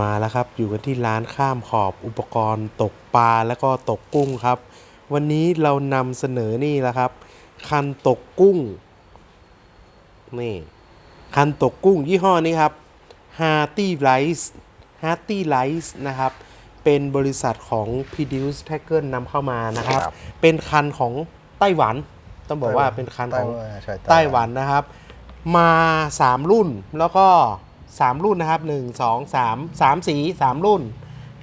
มาแล้วครับ อยู่กันที่ร้านข้ามขอบอุปกรณ์ ตกปลาแล้วก็ตกกุ้งครับ วันนี้เรานำเสนอนี่แหละครับ คันตกกุ้ง นี่ คันตกกุ้งยี่ห้อนี้ครับ h a r t y Rice h a r t y Rice นะครับ เป็นบริษัทของ Produce t a g g e r นำเข้ามานะครับครับ เป็นคันของไต้หวัน ต้องบอกว่าเป็นคันของไต้หวันใช่ไต้หวันนะครับ มา 3 รุ่นแล้วก็ 3 รุ่นนะครับ 1 2 3 3 สี 3 รุ่น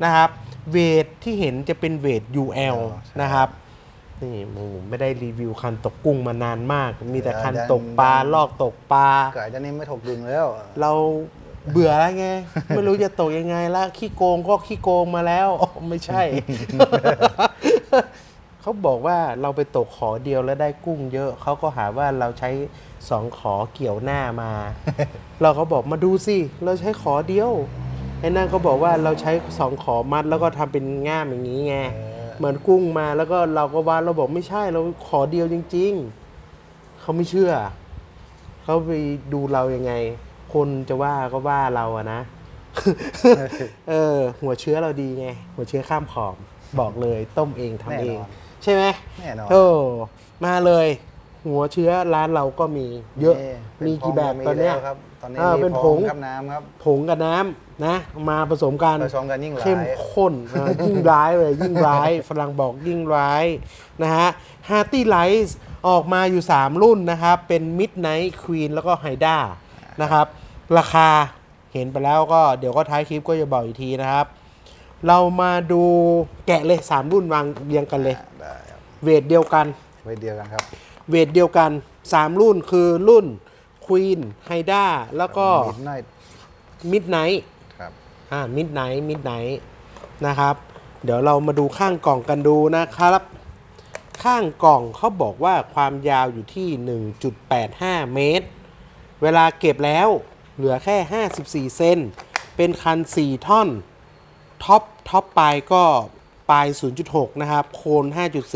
นะครับ เวทที่เห็นจะเป็นเวท UL นะครับนี่หมูไม่ได้รีวิวคันตกกุ้งมานานมาก มีแต่คันตกปลาลอกตกปลาไก่เจ้านี้ไม่ถกดึงแล้ว เราเบื่อแล้วไง ไม่รู้จะตกยังไงละขี้โกงก็ขี้โกงมาแล้วอ๋อไม่ใช่ เขาบอกว่าเราไปตกขอเดียวแล้วได้กุ้งเยอะ เขาก็หาว่าเราใช้สองขอเกี่ยวหน้ามา เราก็บอกมาดูสิเราใช้ขอเดียวไอ้นั่นก็บอกว่าเราใช้สองขอมัดแล้วก็ทำเป็นง่ามอย่างนี้ไงเออเหมือนกุ้งมาแล้วก็เราก็ว่าเราบอกไม่ใช่เราขอเดียวจริง ๆเขาไม่เชื่อเขาไปดูเรายังไง คนจะว่าก็ว่าเราอะนะเออ หัวเชื้อเราดีไง หัวเชื้อข้ามขอบบอกเลยต้มเองทำเองแน่นอน ใช่ไหมแน่นอนโอ้มาเลย หัวเชื้อร้านเราก็มีเยอะเป็นมีกี่แบบผงตอนเนี้ยแล้วครับตอนนี้อ่ามีเป็นผผงงกับน้ำครับผงกับน้ำนะ มาผสมกันผสมกันยิ่งหลายเข้มข้นอ่ายิ่งร้ายเลยยิ่งร้ายฝรั่งบอกยิ่งร้ายนะฮะ h a r t y Light ออกมาอยู่ 3 รุ่นนะครับ เป็น Midnight Queen แล้วก็ h y d a นะครับ ราคาเห็นไปแล้วก็เดี๋ยวก็ท้ายคลิปก็จะบอกอีกทีนะครับ เรามาดูแกะเลย3รุ่นวางเรียงกันเลยอ่าได้ครับเวทเดียวกัน ไว้เดียวกันครับเวทเดียวกัน3รุ่นคือรุ่น Queen h y d a แล้วก็มิดไนท์ Midnight ครับอ่ามิดไนท์มิดไนท์นะครับ เดี๋ยวเรามาดูข้างกล่องกันดูนะครับ ข้างกล่องเขาบอกว่าความยาวอยู่ที่ 1.85 เมตร เวลาเก็บแล้วเหลือแค่ 54 เซนเป็นคัน 4 ท่อน ท็อปท็อปปลายก็ปลาย 0.6 นะครับ โคน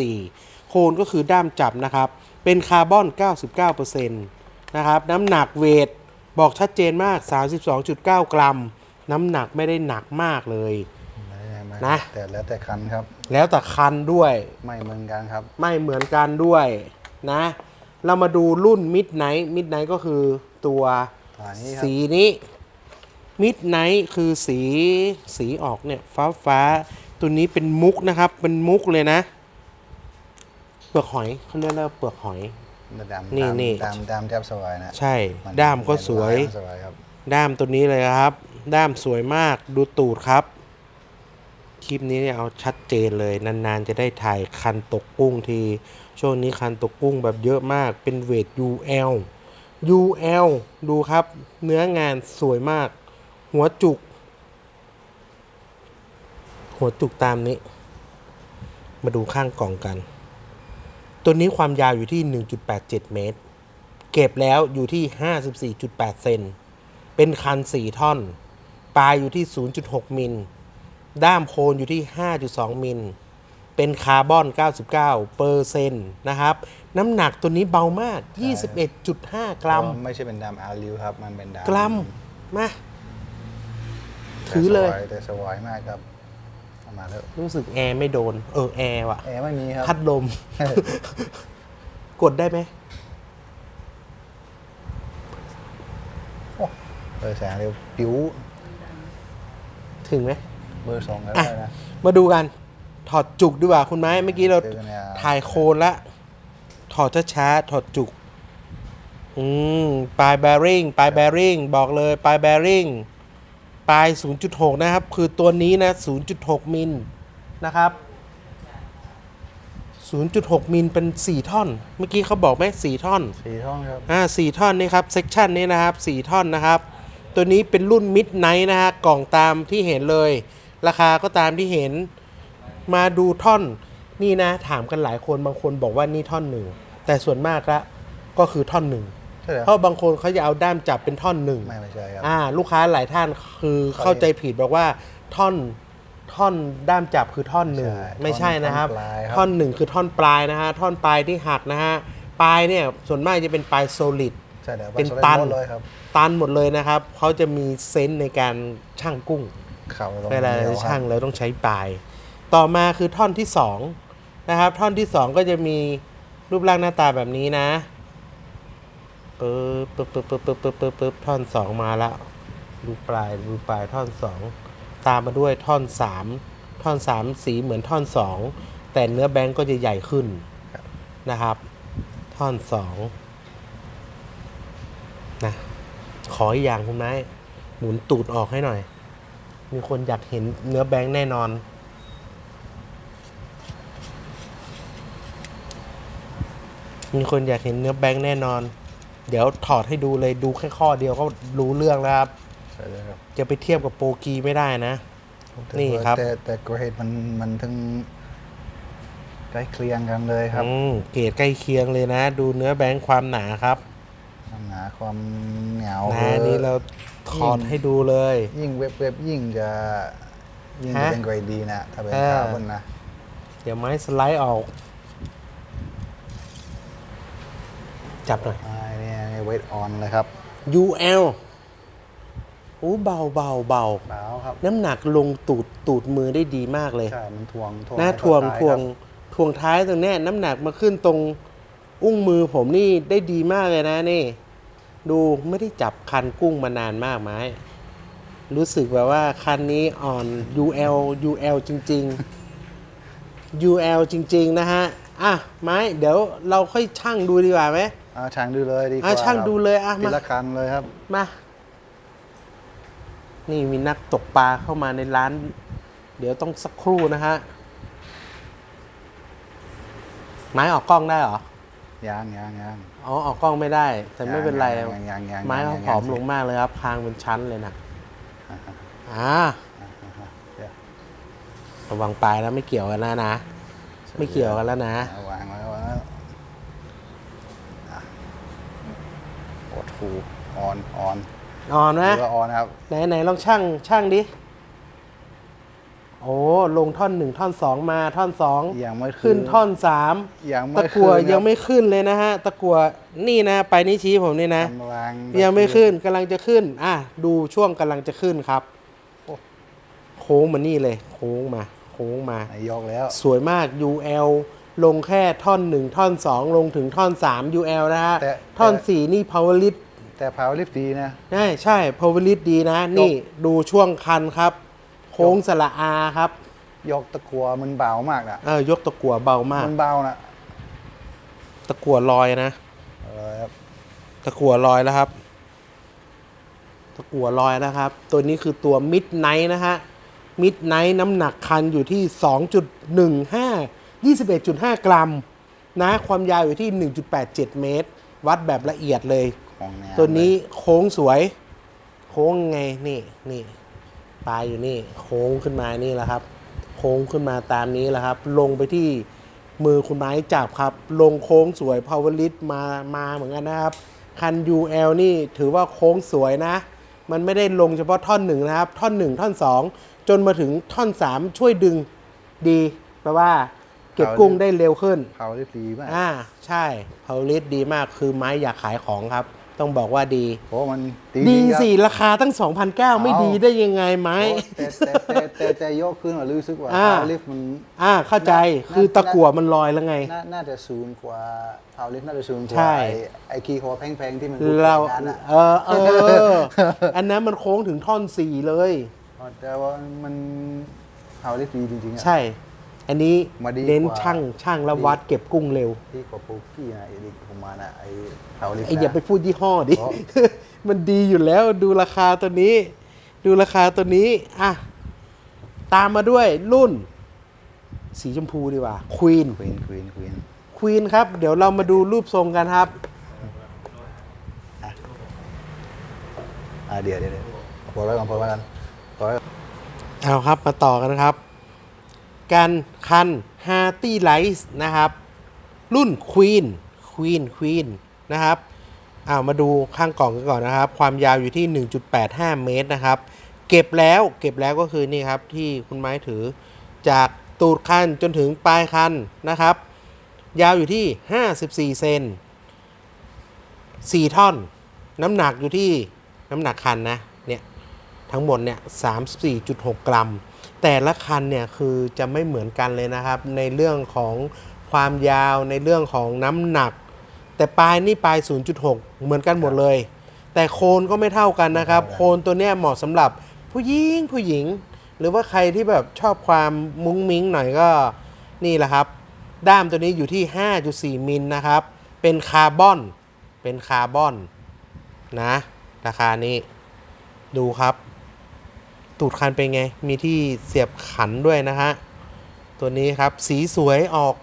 5.4 โคนก็คือด้ามจับนะครับ เป็นคาร์บอน 99%นะครับ น้ำหนักเวทบอกชัดเจนมาก 32.9 กรัม น้ำหนักไม่ได้หนักมากเลยไม่นะ แต่แล้วแต่คันครับ แล้วแต่คันด้วย ไม่เหมือนกันครับ ไม่เหมือนกันด้วยนะ เรามาดูรุ่น Midnight Midnight ก็คือตัวตัวนี้ ครับสีนี้ Midnight คือสีสีออกเนี่ยฟ้าฟ้าตัวนี้เป็นมุกนะครับ เป็นมุกเลยนะ เปลือกหอยเขาเรียกว่าเปลือกหอยดำนี่ดำนี่ดำดำแทบสวยนะใช่ นด้ามก็สวยสวยครับด้ามตัวนี้เลยครับ ด้ามสวยมากดูตูดครับ คลิปนี้เนี่ยเอาชัดเจนเลยนานๆ จะได้ถ่ายคันตกกุ้งที ช่วงนี้คันตกกุ้งแบบเยอะมากเป็นเวท UL UL ดูครับ เนื้องานสวยมาก หัวจุก หัวจุกตามนี้ มาดูข้างกล่องกัน ตัวนี้ความยาวอยู่ที่ 1.87 เมตร เก็บแล้วอยู่ที่ 54.8 เซน เป็นคัน 4 ท่อน ปลายอยู่ที่ 0.6 มิล ด้ามโคนอยู่ที่ 5.2 มิล เป็นคาร์บอน 99 เปอร์เซ็นต์นะครับ น้ำหนักตัวนี้เบามาก 21.5 กรัมเพาะไม่ใช่เป็นดำอาริวครับ มันเป็นดำกรัม มาแต่ ถือเลยสวแต่สวยมากครับเอามาแล้วรู้สึกแอร์ไม่โดน เออแอร์ว่ะ แอร์ไม่มีครับพัดลม กดได้ไหมเบอร์แสงเร็วผิวถึงไหมเบอร์สองก็อะได้นะ มาดูกันถอดจุกดีกว่าคุณไม้เมื่อกี้เราเจอกันเนี่ยถ่ายโคนละ ถอดช้าๆถอดจุก อืมปลายแบริ่งปลายแบริ่งบอกเลยปลายแบริ่ง ปลาย 0.6 นะครับ คือตัวนี้นะ 0.6 มิลนะครับ 0.6 มิลเป็น 4 ท่อน เมื่อกี้เขาบอกไหม4ท่อน สีท่องครับ อ่าสี่ท่อนนี่ครับเซกชันนี้นะครับสี่ท่อนนะครับ ตัวนี้เป็นรุ่นมิดไนท์นะฮะกล่องตามที่เห็นเลย ราคาก็ตามที่เห็นมาดูท่อนนี่นะ ถามกันหลายคนบางคนบอกว่านี่ท่อนหนึ่งแต่ส่วนมากละก็คือท่อนหนึ่ง ใช่เหรอ เพราะบางคนเขาจะเอาด้ามจับเป็นท่อนหนึ่งไม่ไม่ใช่ครับ อ่า ลูกค้าหลายท่านคือเข้าใจผิดบอกว่าท่อนท่อนด้ามจับคือท่อนหนึ่งใช่ไม่ใช่นะครับ ท่อนปลายครับ ท่อนหนึ่งคือท่อนปลายนะฮะท่อนปลายที่หักนะฮะปลายเนี่ยส่วนมากจะเป็นปลายโซลิด ใช่เดี๋ยวเป็นผสมตันหมดเลยครับตันหมดเลยนะครับ เขาจะมีเซนส์ในการช่างกุ้งเข่าตรงเวลาดียวช่างครับเราต้องใช้ปลาย ต่อมาคือท่อนที่สองนะครับ ท่อนที่สองก็จะมีรูปร่างหน้าตาแบบนี้นะ ปึ๊บปึ๊บปึ๊บปึ๊บปึ๊บปึ๊บปึ๊บปึ๊บท่อนสองมาแล้วดูปลายดูปลายท่อนสองตามมาด้วยท่อนสามท่อนสามสีเหมือนท่อนสองแต่เนื้อแบงก์ก็จะใหญ่ขึ้นนะครับ ท่อนสองนะขออีกอย่างคุณไม้หมุนตูดออกให้หน่อย มีคนอยากเห็นเนื้อแบงค์แน่นอนมีคนอยากเห็นเนื้อแบงค์แน่นอน เดี๋ยวถอดให้ดูเลยดูแค่ข้อเดียวก็รู้เรื่องแล้วครับ ใช่เลยครับจะไปเทียบกับโปรกีไม่ได้นะแต่นี่ครับ แต่แต่เกรดมันมันถึงใกล้เคียงกันเลยครับ อืมเกรดใกล้เคียงเลยนะ ดูเนื้อแบงค์ความหนาครับความหนาความเหนียวนะคือนี่เราถอดให้ดูเลย ยิ่งเว็บเว็บยิ่งจะยิ่งจะฮะเป็นเกรดดีนะ ถ้าเป็นเออคาร์บอนนะ เดี๋ยวไม้สไลด์ออก จับหน่อยอ่าเนี่ยเวทออนเลยครับ UL อู้เบาเบาเบาเบาครับ น้ำหนักลงตูดตูดมือได้ดีมากเลย ใช่ มันทวงนะให้ทวงเข้าทวงซ้ายครับทวงท้ายตรงเนี้ยน้ำหนักมาขึ้นตรงอุ้งมือผมนี่ได้ดีมากเลยนะนี่ ดูไม่ได้จับคันกุ้งมานานมากไหมรู้สึกแบบว่าคันนี้อ่อน UL UL จริง ๆ UL จริง ๆ นะฮะ อะไม้เดี๋ยวเราค่อยช่างดูดีกว่าไหม อ่าช่างดูเลยดีกว่าอะช่างครับดูเลยอะทีมาละคันเลยครับ มา นี่มีนักตกปลาเข้ามาในร้าน เดี๋ยวต้องสักครู่นะฮะ ไม้ออกกล้องได้เหรอ ยางยางยาง อ๋อ ออกกล้องไม่ได้ แต่ไม่เป็นไร ยังยังยังยังไม้เขายังผอมยังลงมากเลยครับคางเป็นชั้นเลยนะอ่าฮะอ่าอ่าฮะเดี๋ยวระวังปลายนะไม่เกี่ยวกันแล้วนะ ไม่เกี่ยวกันแล้วนะ เอาวางไว้วางไว้อะ โอ้โหออนออนนอนหนะรือว่าออนครับ ไหนไหนลองช่างช่างดิ โอ้ลงท่อนหนึ่งท่อนสองมาท่อนสองยังไม่ขึ้นท่อนสามยังไม่ตะกัวขึ้นครับยังไม่ขึ้นเลยนะฮะ ตะกัวนี่นะ ไปนี่ชี้ผมนี่นะ กำลังยังไม่ขึ้นกำลังจะขึ้น อะ ดูช่วงกำลังจะขึ้นครับ โค้งมานี่เลย โค้งมา โค้งมา นายกแล้วสวยมาก UL ลงแค่ท่อนหนึ่งท่อนสองลงถึงท่อนสาม UL นะฮะ แต่ท่อนแต่สี่นี่ power lift แต่พาวลิฟดีนะ ใช่ใช่ power lift ดีนะ นี่ดูช่วงคันครับ โค้งสละอาครับ ยกตะกัวมันเบามากนะเออยกตะกัวเบามาก มันเบานะตะกัวลอยนะเออครับตะกัวลอยแล้วครับ ตะกัวลอยนะครับ ตัวนี้คือตัวมิดไนท์นะฮะมิดไนท์น้ำหนักคันอยู่ที่ 2.15 21.5 กรัม นะ ความยาวอยู่ที่ 1.87 เมตร วัดแบบละเอียดเลย ของแนวตัวนี้เลยโค้งสวย โค้งไงนี่นี่ปลายอยู่นี่ โค้งขึ้นมานี่แหละครับ โค้งขึ้นมาตามนี้แหละครับ ลงไปที่มือคุณไม้จับครับ ลงโค้งสวย power lift มามาเหมือนกันนะครับ คัน UL นี่ถือว่าโค้งสวยนะ มันไม่ได้ลงเฉพาะท่อนหนึ่งนะครับ ท่อนหนึ่งท่อนสองจนมาถึงท่อนสามช่วยดึงดีแปลว่าเก็บกุ้งได้เร็วขึ้นพาวลิฟดีมาก อ่า ใช่ power lift ดีมากคือไม้อยากขายของครับ ต้องบอกว่าดีเพราะมันดีจริงครับสิราคาตั้ง 2,009ไม่เอาดีได้ยังไงไหมโอ้แต่แต่แต่แต่แต่ยกขึ้นว่ารู้สึกว่าอ่าพาวลิฟมันอ่าเข้าใจน่าคือตะกั่วมันลอยแล้วไง น่าน่าจะซูนกว่าพาวลิฟน่าจะซูนกใช่ว่าไอ้ไอ้คีย์คอร์แพงๆที่มันเราพูดกันอะเออเอออันนั้นมันโค้งถึงท่อนสี่เลยแต่ว่ามันพาวลิฟดีจริงๆอะใช่ อันนี้มาดีเน้นกว่าช่างช่างแล้ววัดเก็บกุ้งเร็วที่กว่าโปรกี้นะไอ้ดิผมมาน่ะไอ้พาวลิฟไอ้อย่าไปพูดยี่ห้อดิ อ๋อ มันดีอยู่แล้วดูราคาตัวนี้ ดูราคาตัวนี้อะตามมาด้วยรุ่น สีชมพูดีกว่าควีน ควีนควีนควีนควีนครับ เดี๋ยวเรามาดูรูปทรงกันครับ อ่าเดี๋ยวเดี๋ยวเดี๋ยวพอไว้ก่อนพอไว้กันพอไว้ก่อนเอาครับมาต่อกันนะครับ กันคัน h a r t y Lights นะครับ รุ่น Queen Queen Queen นะครับเอามาดูข้างกล่องกันก่อนนะครับ ความยาวอยู่ที่ 1.85 เมตรนะครับ เก็บแล้วเก็บแล้วก็คือนี่ครับที่คุณไม้ถือจากตูดคันจนถึงปลายคันนะครับ ยาวอยู่ที่ 54 เซน4ท่อน น้ำหนักอยู่ที่น้ำหนักคันนะเนี่ยทั้งหมดเนี่ย 34.6 กรัม แต่ละคันเนี่ยคือจะไม่เหมือนกันเลยนะครับ ในเรื่องของความยาวในเรื่องของน้ำหนัก แต่ปลายนี่ปลาย 0.6 เหมือนกันหมดเลย แต่โคนก็ไม่เท่ากันนะครับ โคนตัวเนี้ยเหมาะสำหรับผู้หญิงผู้หญิง หรือว่าใครที่แบบชอบความมุ้งมิ้งหน่อยก็นี่แหละครับ ด้ามตัวนี้อยู่ที่ 5.4 มิลนะครับ เป็นคาร์บอน เป็นคาร์บอนนะ ราคานี้ดูครับ ตูดคันเป็นไง มีที่เสียบขันด้วยนะฮะ ตัวนี้ครับสีสวยออก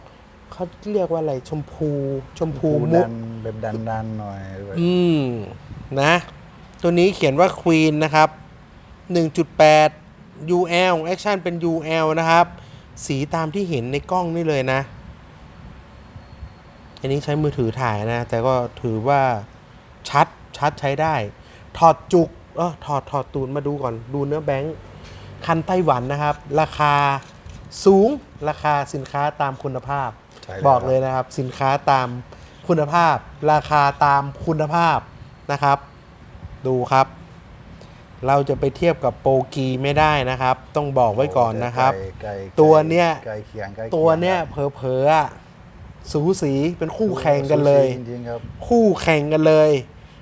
เขาเรียกว่าอะไรชมพูชมพูมุดักนแบบดันดันๆหน่อยด้วยอืม นะ ตัวนี้เขียนว่า Queen นะครับ 1.8 UL Action เป็น UL นะครับ สีตามที่เห็นในกล้องนี่เลยนะ อันนี้ใช้มือถือถ่ายนะ แต่ก็ถือว่าชัดชัดใช้ได้ ถอดจุกเออถอดถอดตูนมาดูก่อนดูเนื้อแบงค์คันไต้หวันนะครับ ราคาสูงราคาสินค้าตามคุณภาพ ใช่แล้วบอกเลยนะครับ สินค้าตามคุณภาพ ราคาตามคุณภาพนะครับ ดูครับ เราจะไปเทียบกับโปรกีไม่ได้นะครับ ต้องบอกไว้ก่อนนะครับ ใกล้ใกล้ตัวเนี้ย ใกล้เคียงใกล้คีงตัวเนี้ยเผลอๆอะสูสีเป็นคู่แข่งกันเลย จริงๆครับ คู่แข่งกันเลย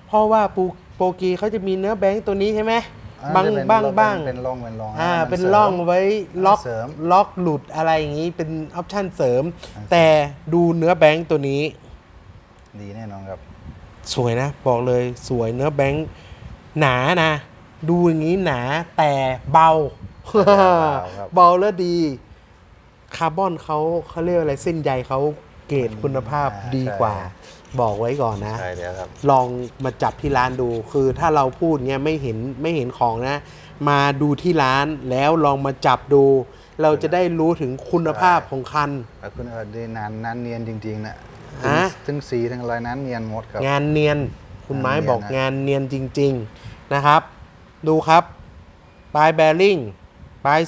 เพราะว่าปู โปรกีเขาจะมีเนื้อแบงค์ตัวนี้ใช่ไหมอ่บางจะเป็นบ้างบ้างเป็นร่องเป็นร่องอ่ามัเป็นสริม ร่องไว้ล็อกเสริม ล็อกหลุดอะไรอย่างนี้เป็นออปชั่นเสริมอ่าแต่ดูเนื้อแบงค์ตัวนี้ ดีแน่นอนครับ สวยนะ บอกเลยสวยเนื้อแบงค์หนานะ ดูอย่างนี้หนาแต่เบา ครับ เบาแล้วดี คาร์บอนเขาเขาเรียกอะไรเส้นใยเขาเกรดคุณภาพอ่าดีใช่กว่า บอกไว้ก่อนนะ ใช่แล้วครับ ลองมาจับที่ร้านดู คือถ้าเราพูดเงี้ยไม่เห็นไม่เห็นของนะ มาดูที่ร้านแล้วลองมาจับดู เราจะได้รู้ถึงคุณภาพของคัน แล้วคุณเอิร์ดดีนานนานเนียนจริงๆนะฮะ ทั้งสีทั้งอะไรนั้นเนียนหมดครับ งานเนียน คุณไม้งานเนียนบอกนะงานเนียนจริง ๆนะครับ ดูครับ ปลายแบริ่งปลาย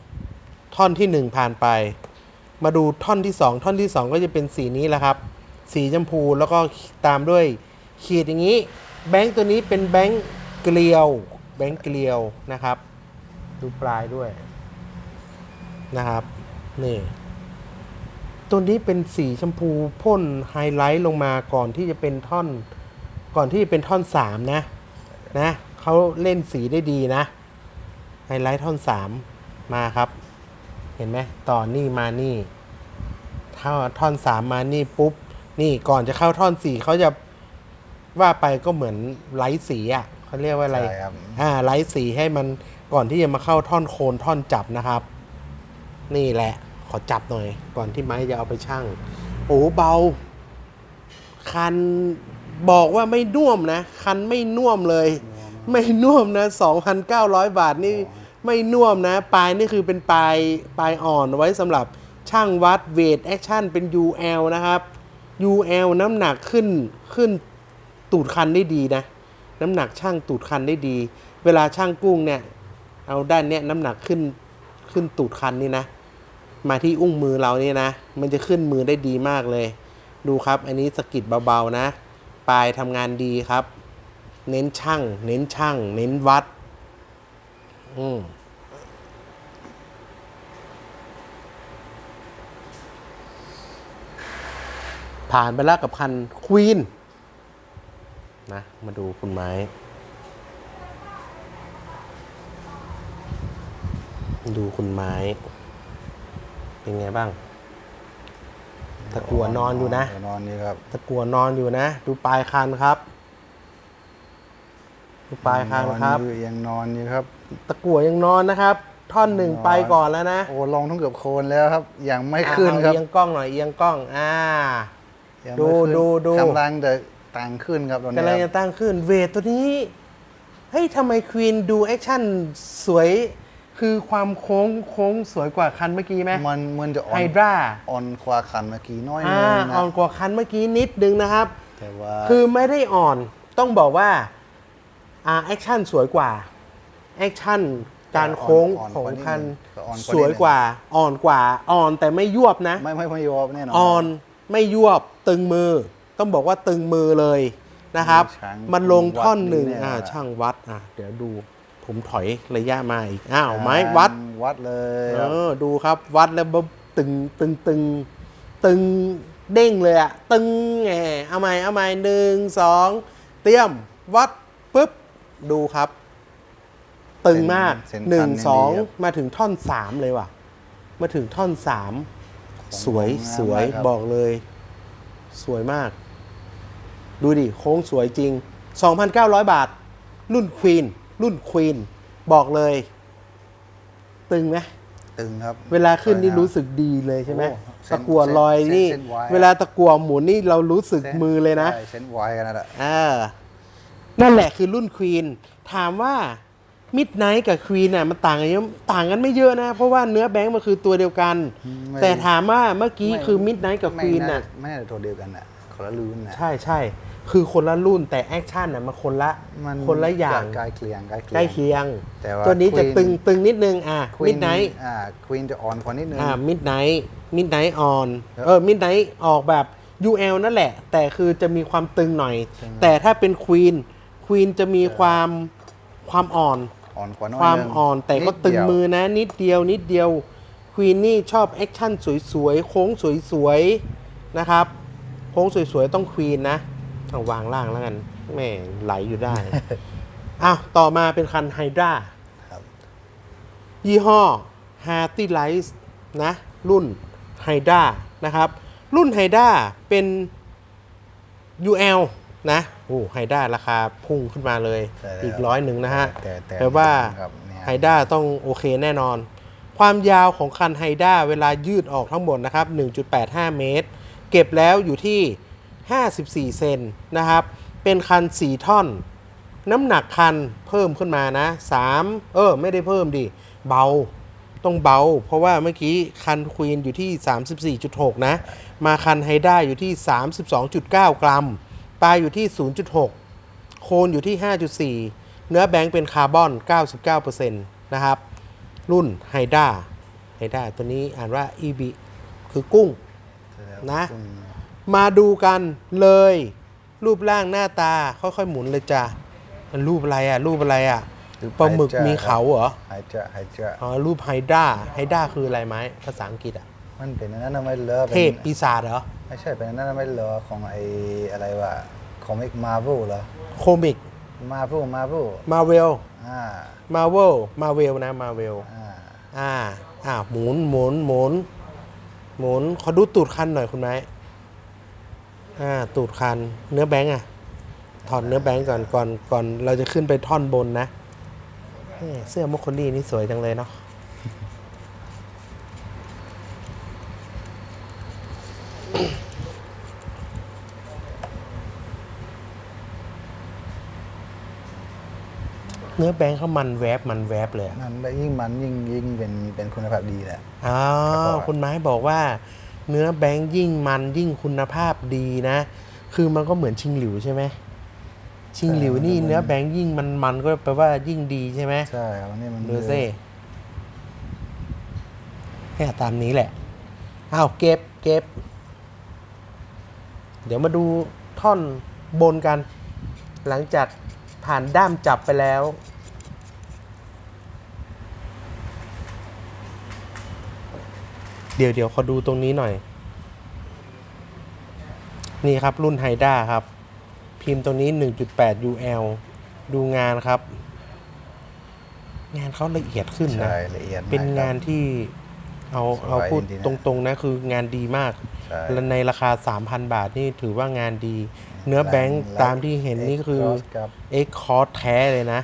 0.6 ท่อนที่ 1 ผ่านไป มาดูท่อนที่ 2 ท่อนที่ 2 ก็จะเป็นสีนี้แหละครับ สีชมพูแล้วก็ตามด้วยขีดอย่างนี้ แบงค์ตัวนี้เป็นแบงค์เกลียว แบงค์เกลียวนะครับ ดูปลายด้วยนะครับนี่ตัวนี้เป็นสีชมพูพ่นไฮไลท์ลงมาก่อนที่จะเป็นท่อน ก่อนที่จะเป็นท่อนสามนะนะเขาเล่นสีได้ดีนะไฮไลท์ท่อนสามมาครับ เห็นไหมต่อนี่มานี่ถ้าท่อนสามมานี่ปุ๊บ นี่ก่อนจะเข้าท่อนสี่เขาจะว่าไปก็เหมือนไลท์สีอะเขาเรียกว่าอะไร ใช่ครับ อ่าไลท์สีให้มันก่อนที่จะมาเข้าท่อนโคนท่อนจับนะครับ นี่แหละ ขอจับหน่อย ก่อนที่ไม้จะเอาไปชั่งโอ้เบา คันบอกว่าไม่น่วมนะ คันไม่น่วมเลย ไม่น่วมนะ 2,900 บาทนี่ไม่น่วมนะ ปลายนี่คือเป็นปลายปลายอ่อนไว้สำหรับช่างวัดเวทแอคชั่นเป็น UL นะครับ UL น้ำหนักขึ้นขึ้นตูดคันได้ดีนะ น้ำหนักช่างตูดคันได้ดี เวลาช่างกุ้งเนี่ย เอาด้านเนี้ยน้ำหนักขึ้นขึ้นตูดคันนี่นะ มาที่อุ้งมือเรานี่นะ มันจะขึ้นมือได้ดีมากเลย ดูครับ อันนี้สกิดเบาๆนะ ปลายทำงานดีครับ เน้นช่าง เน้นช่าง เน้นวัด อืม ผ่านไปแล้วกับคันควีนนะมาดูคุณไม้ ดูคุณไม้ เป็นไงบ้าง ตะกัวนอนอยู่นะ นอนอยู่ครับ ตะกัวนอนอยู่นะ ดูปลายคันครับ ดูปลายคันครับนอนอยู่ยังนอนอยู่ครับ ตะกัวยังนอนนะครับ ท่อนหนึ่งนอนไปก่อนแล้วนะ โอ้ลองทั้งเกือบโคนแล้วครับ ยังไม่ขึ้นอะครับเอาเอียงกล้องหน่อย เอียงกล้อง อ่า ยังดูไม่ขึ้นดูดู กำลังจะต่างขึ้นครับตอนนี้กำลังคจะรับตั้งขึ้นเวทตัวนี้ เฮ้ยทำไมควีนดูแอคชั่นสวย คือความโค้งโค้งสวยกว่าคันเมื่อกี้ไหมมันมันจะอ่อไฮนดราอ่อนกว่าขันเมื่อกี้น้อยนึอ่างนะอ่อนกว่าคันเมื่อกี้นิดนึงนะครับ แต่ว่าคือไม่ได้อ่อนต้องบอกว่าอ่าแอคชั่นสวยกว่าแอคชั่นการโค้งของคันสวยกว่าอ่อนกว่าอ่อนแต่ไม่ยวบนะ ไม่ไม่ไม่ยอมแน่นอน อ่อน ไม่ยวบตึงมือ ต้องบอกว่าตึงมือเลยนะครับช่างมันลงท่อนหนึ่งวัดนี่แน่อ่านะช่างวัดอะเดี๋ยวดูผมถอยระยะมาอีกอ้าวไม้วัด วัดเลยเอครับอดูครับวัดแล้วบบตึงตึงตึงตึงเด้งเลยอะตึงแงเอาใหม่เอาใหม่หนึ่งสองเตรียมวัดปุ๊บดูครับ ตึงมากเส้นหนึ่งคัสองดีครับ มาถึงท่อนสามเลยว่ะ มาถึงท่อนสาม สวยงามสวยมากครับบอกเลย สวยมาก ดูดิ โค้งสวยจริง 2,900 บาท รุ่นควีนรุ่นควีนบอกเลย ตึงไหมตึงครับ เวลาขึ้นนี่สวยงามรู้สึกดีเลยใช่ไหมโอ้เส้นตะกัวลอยเส้นนี่เส้นไว้เวลาตะกัวหมุนนี่เรารู้สึกส้นมือเลยนะใช่เส้นไวกันนั่นแหละอ่านั่นแหละคือรุ่นควีนถามว่า มิดไนท์กับควีนน่ะมันต่างกันเยอะต่างกันไม่เยอะนะ เพราะว่าเนื้อแบงค์มันคือตัวเดียวกัน ไม่ แต่ถามว่าเมื่อกี้ไม่คือมิดไนท์กับคไม่วีนน่าน่ะ ไม่น่าจะตัวเดียวกันอะคนละรุ่นนะใช่ใช่คือคนละรุ่นแต่แอคชั่นน่ะมันคนละมันคนละอย่างใกล้เคียงใกล้เคียง ใกล้เคียง แต่ว่าตัวนี้จะ Queen ตึงตึงนิดนึงอะ Queen มิดไนท์อ่าควีนจะอ่อนกว่านิดนึง อ่ามิดไนท์มิดไนท์ออนครับเออมิดไนท์ออกแบบ UL นั่นแหละ แต่คือจะมีความตึงหน่อยตึงแต่ถ้าเป็นควีนควีนจะมีความความอ่อน อ่อนกว่าน้อยความนึงอ่อนแต่ก็นิดตึงเดียวมือนะ นิดเดียวนิดเดียวควีนนี่ชอบแอคชั่นสวยๆ โค้งสวยๆ นะครับ โค้งสวยๆ ต้องควีนนะเอาวางล่างแล้วกันแม่ไหลอยู่ได้อ้าวต่อมาเป็นคันไฮดราครับยี่ห้อ h a r t y l i g h t นะ รุ่น h y d r a นะครับ รุ่น h y d r a เป็น UL นะ โอ้ h y d r a ราคาพุ่งขึ้นมาเลย ใช่แล้วอีกร้อยหนึ่งนะฮะแต่แต่แปลว่าครับเนี่ย ไฮด้าต้องโอเคแน่นอน ความยาวของคันไฮด้าเวลายืดออกทั้งหมดนะครับ 1.85 เมตร เก็บแล้วอยู่ที่ 54 เซนนะครับ เป็นคัน 4 ท่อน น้ำหนักคันเพิ่มขึ้นมานะ 3 เออ ไม่ได้เพิ่มดิ เบา ต้องเบา เพราะว่าเมื่อกี้คันควีนอยู่ที่ 34.6 นะ มาคันไฮด้าอยู่ที่ 32.9 กรัม ปลายอยู่ที่ 0.6 โคนอยู่ที่ 5.4 เนื้อแบงค์เป็นคาร์บอน 99%นะครับ รุ่นไฮด้าไฮด้าตัวนี้อ่านว่า EB คือกุ้งนะอืมมาดูกันเลย รูปร่างหน้าตาค่อยๆหมุนเลยจ้ะมันรูปอะไรอะ รูปอะไรอะปลาหมึกมีเขาเหรอหายจะหายจะอ๋อรูปไฮด้าไฮด้าคืออะไรไหมภาษาอังกฤษอะมันเป็นอันนั้นนะไม่เลอะเทพป็นปีศาจเหรอ ไม่ใช่เป็นอันนั้นนะไม่เลอะของไออะไรวะคอมิกมาร์เวลเหรอโคมิกมาร์เวลมาร์เวลมาเวลอ่ามาเวลมาเวลนะมาเวลอ่าอ่าอ่าหมุนหมุนหมุนหมุนขอดูตูดคันหน่อยคุณไม้อ่าตูดคันเนื้อแบงค์อะถอดเนื้อแบงค์ก่อนก่อนก่อน เราจะขึ้นไปท่อนบนนะแม่เสื้อมอคโคลี่นี่สวยจังเลยเนาะ เนื้อแบงค์เขามันแวบมันแวบเลยอะมันยิ่งมันยิ่งยิ่งเป็นเป็นคุณภาพดีแหละอ้าแล้ววก็คุณไม้บอกว่า เนื้อแบงค์ยิ่งมันยิ่งคุณภาพดีนะ คือมันก็เหมือนชิงหลิวใช่ไหมชิงหลิวนี่เนื้อแบงค์ยิ่งมันมันก็แปลว่ายิ่งดีใช่ไหมใช่ครับนี่มันดูซิแค่ตามนี้แหละอ้าวเก็บเก็บ เดี๋ยวมาดูท่อนบนกัน หลังจากผ่านด้ามจับไปแล้ว เดี๋ยวเดี๋ยวขอดูตรงนี้หน่อย นี่ครับรุ่นไฮด้าครับ พิมพ์ตรงนี้ 1.8 UL ดูงานครับ งานเขาละเอียดขึ้นนะ ใช่ละเอียดมกเป็นงานครับ ที่เอาสวยเอาพูดจริงๆนะ ตรงๆนะคืองานดีมาก ใช่ และในราคา 3,000 บาทนี่ถือว่างานดี เนื้อแบงค์แรงตามที่เห็นนี่คือ Exhaust ครับ X c o r s แท้เลยนะ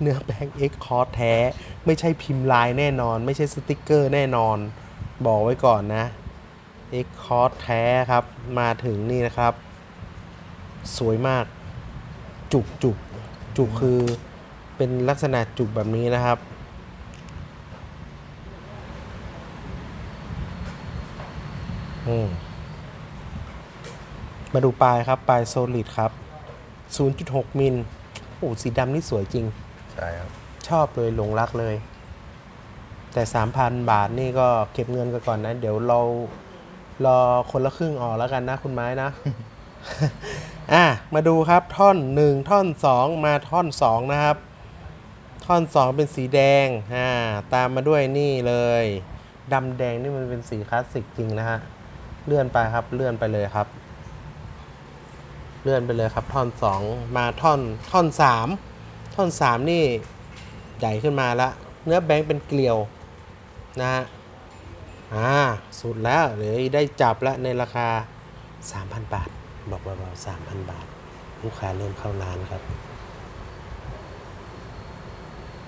เนื้อแบงค์ X c o r s แท้ ไม่ใช่พิมพ์ลายแน่นอน ไม่ใช่สติกเกอร์แน่นอน บอกไว้ก่อนนะ X c o r s แท้ครับ มาถึงนี่นะครับ สวยมาก จุกจุกจุกคือเป็นลักษณะจุกแบบนี้นะครับอืมมาดูปลายครับ ปลายโซลิดครับ 0.6 มิล โอ้ สีดำนี่สวยจริง ใช่ครับ ชอบเลยหลงรักเลย แต่ 3,000 บาทนี่ก็เก็บเงินกันก่อนนะ เดี๋ยวเรารอคนละครึ่งออกแล้วกันนะคุณไม้นะ อะ มาดูครับท่อน 1 ท่อน 2 มาท่อน 2 นะครับ ท่อนสองเป็นสีแดง อ่า ตามมาด้วยนี่เลยดำแดงนี่มันเป็นสีคลาสสิกจริงนะฮะ เลื่อนไปครับ เลื่อนไปเลยครับ เลื่อนไปเลยครับ ท่อนสองมาท่อนท่อนสามท่อนสามนี่ใหญ่ขึ้นมาละ เนื้อแบงค์เป็นเกลียว นะฮะอ่าสุดแล้วเดี๋ยวได้จับแล้วในราคา 3,000 บาท บอกเบาๆ3,000 บาท ลูกค้าเริ่มเข้าร้านครับ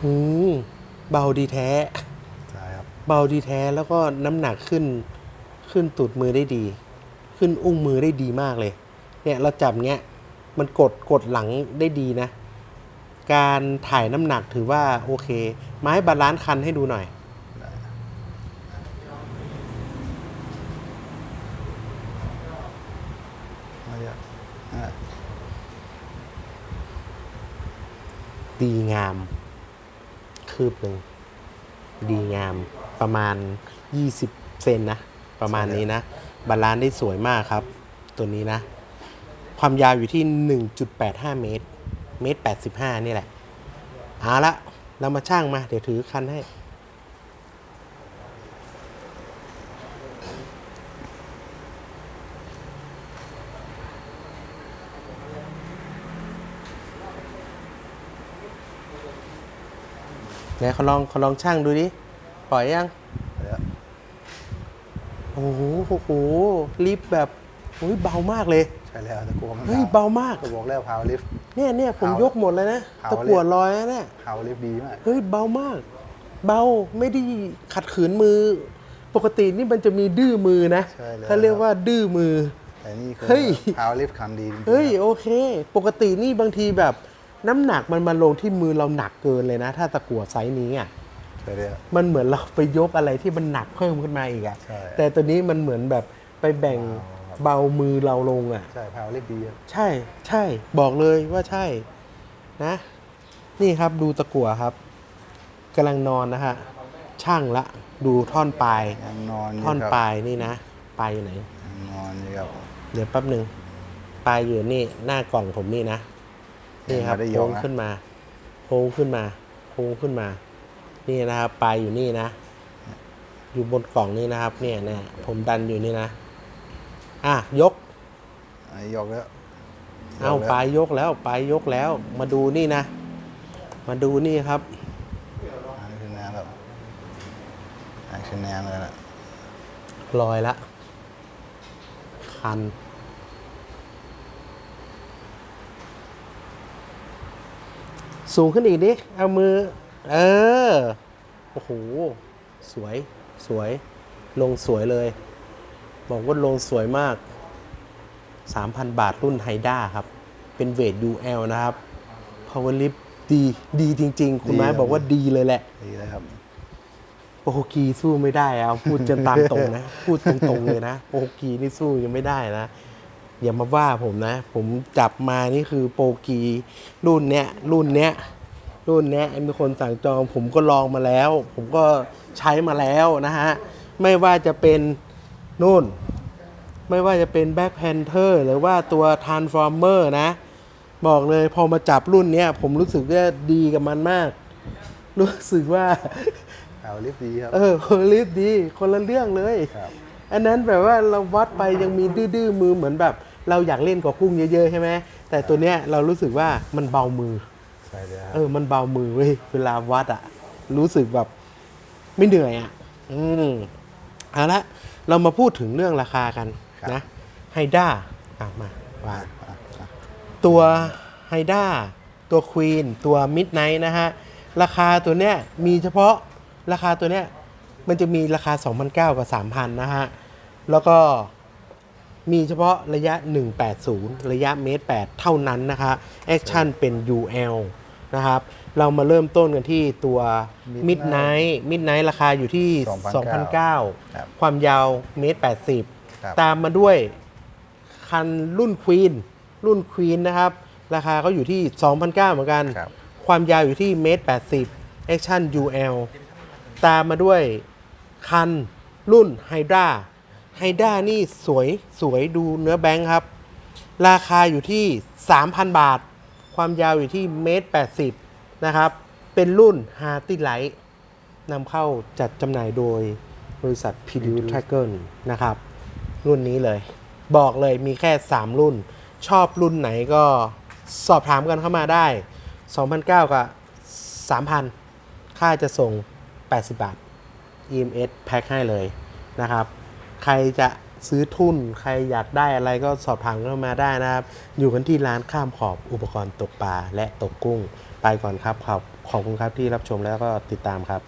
อืมเบาดีแท้ ใช่ครับ เบาดีแท้แล้วก็น้ำหนักขึ้น ขึ้นตูดมือได้ดี ขึ้นอุ้งมือได้ดีมากเลย เนี่ยเราจับเงี้ย มันกดกดหลังได้ดีนะ การถ่ายน้ำหนักถือว่าโอเค ไม้บาลานซ์คันให้ดูหน่อย ไม่เยอะอ่า ดีงาม คืบหนึ่งดีงามประมาณ 20 เซนนะ ประมาณนี้นะ บาลานซ์ได้สวยมากครับ ตัวนี้นะ ความยาวอยู่ที่ 1.85 เมตร เมตร 85 นี่แหละเอาละเรามาช่างมา เดี๋ยวถือคันให้ ไหนเขาลองเขาลองช่างดูดิ ปล่อยยังเดี๋ยวโอ้โหโอ้โหลิฟต์แบบโอ้ยเบามากเลย ใช่แล้วตะกัวมันเฮ้ยเบามากก็บอกแล้วพาวลิฟเนี่ยเนี่ยผมเอายกหมดเลยนะเอาตะกั่วลอยนะเนี่ยพาวลิฟดีมากเฮ้ยเบามาก เบาไม่ได้ขัดขืนมือ ปกตินี่มันจะมีดื้อมือนะใช่แล้วเขาเรียกว่าดื้อมือแต่นี่คือเฮ้ยพาวลิฟคันดีจริงๆเฮ้ยครับโอเค ปกตินี่บางทีแบบ น้ำหนักมันมาลงที่มือเราหนักเกินเลยนะ ถ้าตะกั่วไซส์นี้อะใช่แล้วมันเหมือนเราไปยกอะไรที่มันหนักเพิ่มขึ้นมาอีกอะใช่ แต่ตัวนี้มันเหมือนแบบไปแบ่งเบาครับเบามือเราลงอะใช่พาวลิฟดีครับใช่ใช่บอกเลยว่าใช่นะ นี่ครับดูตะกั่วครับกำลังนอนนะฮะช่างละ ดูท่อนปลายยังนอนอยู่ท่อนครับปลายนี่นะปลายอยู่ไหน ยังนอนอยู่ครับเดี๋ยวแป๊บหนึ่งปลายอยู่นี่หน้ากล่องผมนี่นะ นี่ครับยังไม่ได้ยโค้กงนะขึ้นมาโค้งขึ้นมาโค้งขึ้นมา นี่นะครับปลายอยู่นี่นะ อยู่บนกล่องนี่นะครับ เนี่ยเนี่ยผมดันอยู่นี่นะ อะยกอันนี้ยกแล้วเอายกแล้วปลายยกแล้วปลายยกแล้ว มาดูนี่นะ มาดูนี่ครับอันนี้คือแนวแบบอันนี้คือแนวเลยนะลอยละคัน สูงขึ้นอีกดิ เอามือ เออ โอ้โห สวย สวย ลงสวยเลย บอกว่าลงสวยมาก 3,000 บาทรุ่นไฮด้าครับ เป็นเวท UL นะครับ Power Lift ดี ดีจริง ๆ คุณไม้บอกว่าดีเลยแหละ ดีเลยครับ โปรกีสู้ไม่ได้อะพูดจนตามตรงนะ พูดตรงๆเลยนะ โปรกีนี่สู้ยังไม่ได้นะ อย่ามาว่าผมนะ ผมจับมานี่คือโปรกีรุ่นเนี้ยรุ่นเนี้ยรุ่นเนี้ยมีคนสั่งจองผมก็ลองมาแล้ว ผมก็ใช้มาแล้วนะฮะ ไม่ว่าจะเป็นนู่น ไม่ว่าจะเป็น Black Panther หรือว่าตัว Transformer นะ บอกเลยพอมาจับรุ่นเนี้ยผมรู้สึกว่าดีกับมันมาก รู้สึกว่าพาวลิฟดีครับ เออคนลิฟดี คนละเรื่องเลยครับ อันนั้นแบบว่าเราวัดไปยังมีดื้อๆมือเหมือนแบบ เราอยากเล่นกับกุ้งเยอะๆใช่ไหมแต่ตัวเนี้ยเรารู้สึกว่ามันเบามือใช่เลยครับเออมันเบามือเว้ยเวลาวัดอะรู้สึกแบบไม่เหนื่อยอะอืมเอาละเรามาพูดถึงเรื่องราคากันนะไฮด้าอะมาว่าอะอะตัวตัวไฮด้าตัวควีนตัวมิดไนท์นะฮะ ราคาตัวเนี้ยมีเฉพาะราคาตัวเนี้ย มันจะมีราคา 2,900 กับ 3,000 นะฮะ แล้วก็มีเฉพาะระยะ 180 ระยะเมตร 8 เท่านั้นนะคะแอคชั่นเป็น UL นะครับ เรามาเริ่มต้นกันที่ตัว Midnight Midnight ราคาอยู่ที่ 2,900 ครับความยาวเมตร ครับ 80 ตามมาด้วยคันรุ่นควีนรุ่นควีนนะครับ ราคาก็อยู่ที่ 2,900 เหมือนกัน ครับ ความยาวอยู่ที่เมตร 80 Action UL ตามมาด้วย คัน รุ่น Hydra Hydra นี่สวยสวยดูเนื้อแบงค์ครับ ราคาอยู่ที่ 3,000 บาท ความยาวอยู่ที่เมตร80 นะครับเเป็นรุ่น h a r t y Light นำเข้าจัดจำหน่ายโดยบริษัท p i l u t r a g g e r นะครับ รุ่นนี้เลย บอกเลยมีแค่ 3 รุ่น ชอบรุ่นไหนก็สอบถามกันเข้ามาได้ 2,900 กับ 3,000 ค่าจะส่ง 80 บาท EMS แพ็คให้เลยนะครับ ใครจะซื้อทุนใครอยากได้อะไรก็สอบถามเข้ามาได้นะครับ อยู่กันที่ร้านข้ามขอบอุปกรณ์ตกปลาและตกกุ้ง ไปก่อนครับขอบขอบคุณครับที่รับชมแล้วก็ติดตามครับ